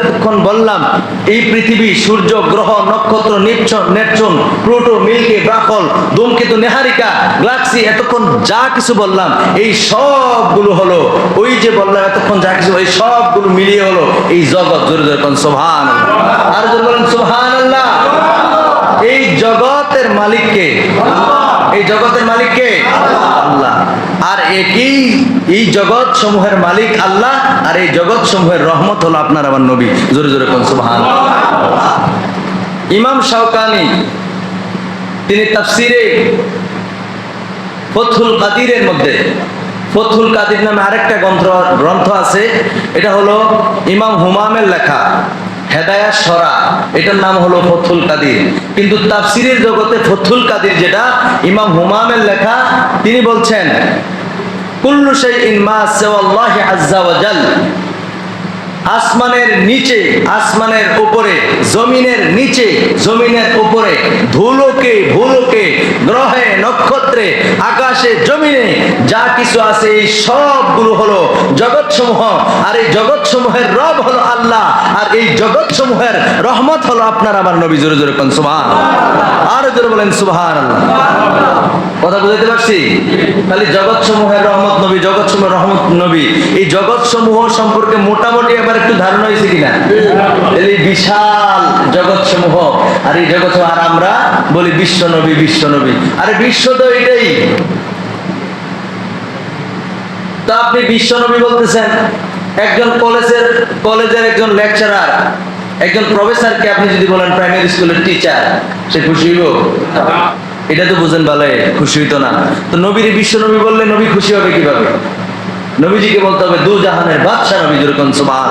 এতক্ষণ বললাম, এই পৃথিবী সূর্য, গ্রহ, নক্ষত্র, নিপচন, নেপচুন, প্লুটো, মিল্কি ব্রাকল ধূমকেতু নেহারিকা গ্লাক্সি এতক্ষণ যা কিছু বললাম, এই সবগুলো হলো, ওই যে বললাম এতক্ষণ যা কিছু, এই সবগুলো মিলিয়ে হলো এই জগৎ। জোরে জোরে সোহান আর জোরে বলেন সোহান আল্লাহ এই জগতের মালিককে, এই জগতের মালিককে? আল্লাহ। একই এই জগৎ সমূহের মালিক আল্লাহ আর এই জগৎ সমূহের রহমত হলো আপনার আমার নবী। জোরে জোরে ইমাম শাওকানি, তিনি তাফসিরে ফথুল কাদিরের মধ্যে ফথুল কাদির নামে আরেকটা গ্রন্থ গ্রন্থ আছে, এটা হলো ইমাম হুমামের লেখা, হেদায়া সরা, এটার নাম হলো ফথুল কাদির। কিন্তু তাফসিরের জগতে ফথুল কাদির যেটা, ইমাম হুমামের লেখা, তিনি বলছেন কুল্লু আসমানের নিচে, আসমানের উপরে, জমিনের নিচে, জমিনের উপরে, ধুলোকে ভুলোকে গ্রহে, নক্ষত্রে, আকাশে, জমিনে যা কিছু আছে এই সবগুলো হলো জগৎ সমূহ আর এই জগৎ সমূহের রব হলো আল্লাহ, আর এই জগৎ সমূহের রহমত হলো আপনার আমার নবী জোরে জোরে কোন সুবহান আর জোরে বলেন সুবহান কথা বুঝাতে পারছি? খালি জগৎ সমূহের রহমত নবী জগৎ সমূহের রহমত নবী। এই জগৎ সমূহ সম্পর্কে মোটামুটি এবার একটু ধারণা হয়েছে কিনা? এই বিশাল জগৎ সমূহ আর এই জগৎ আর আমরা বলি বিশ্ব নবী বিশ্ব নবী। আরে বিশ্ব তো এটাই তা আপনি বিশ্ব নবী বলতেছেন। একজন কলেজের কলেজের একজন লেকচারার একজন প্রফেসরকে আপনি যদি বলেন প্রাইমারি স্কুলের টিচার সে খুশি হইব? এটা তো বুঝেন ভালো, খুশি হইতো না। তো নবীর বিশ্ব নবী বললে নবী খুশি হবে কীভাবে? নবীজিকে বলতে হবে, দু জাহানের বাদশা নবী যেরকম সুবহান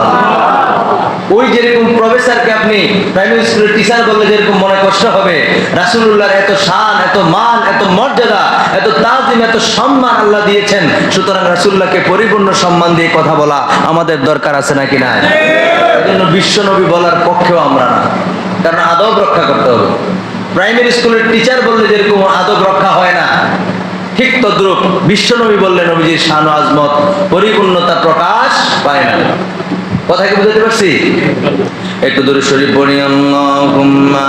ওই যেরকম প্রফেসরকে আপনি প্রাইমারি স্কুলের টিচার বললে যেরকম মনে কষ্ট হবে, রাসূলুল্লাহর এত শান, এত মান, এত মর্যাদা, এত তাজিম, এত সম্মান আল্লাহ দিয়েছেন, সুতরাং রাসূলুল্লাহকে পরিপূর্ণ সম্মান দিয়ে কথা বলা আমাদের দরকার আছে নাকি না এজন্য বিশ্ব নবী বলার পক্ষেও আমরা না, কারণ আদব রক্ষা করতে হবে। প্রাইমারি স্কুলের টিচার বললে যেরকম আদব রক্ষা হয় না, ঠিক তদ্রুপ বিশ্বনবী বললেন নবীজির শান আজমত, পরিপূর্ণতা প্রকাশ পায় না। কথা কি বুঝতে পারছি? একটু দূরে শরীফ পড়ি আল্লাহুম্মা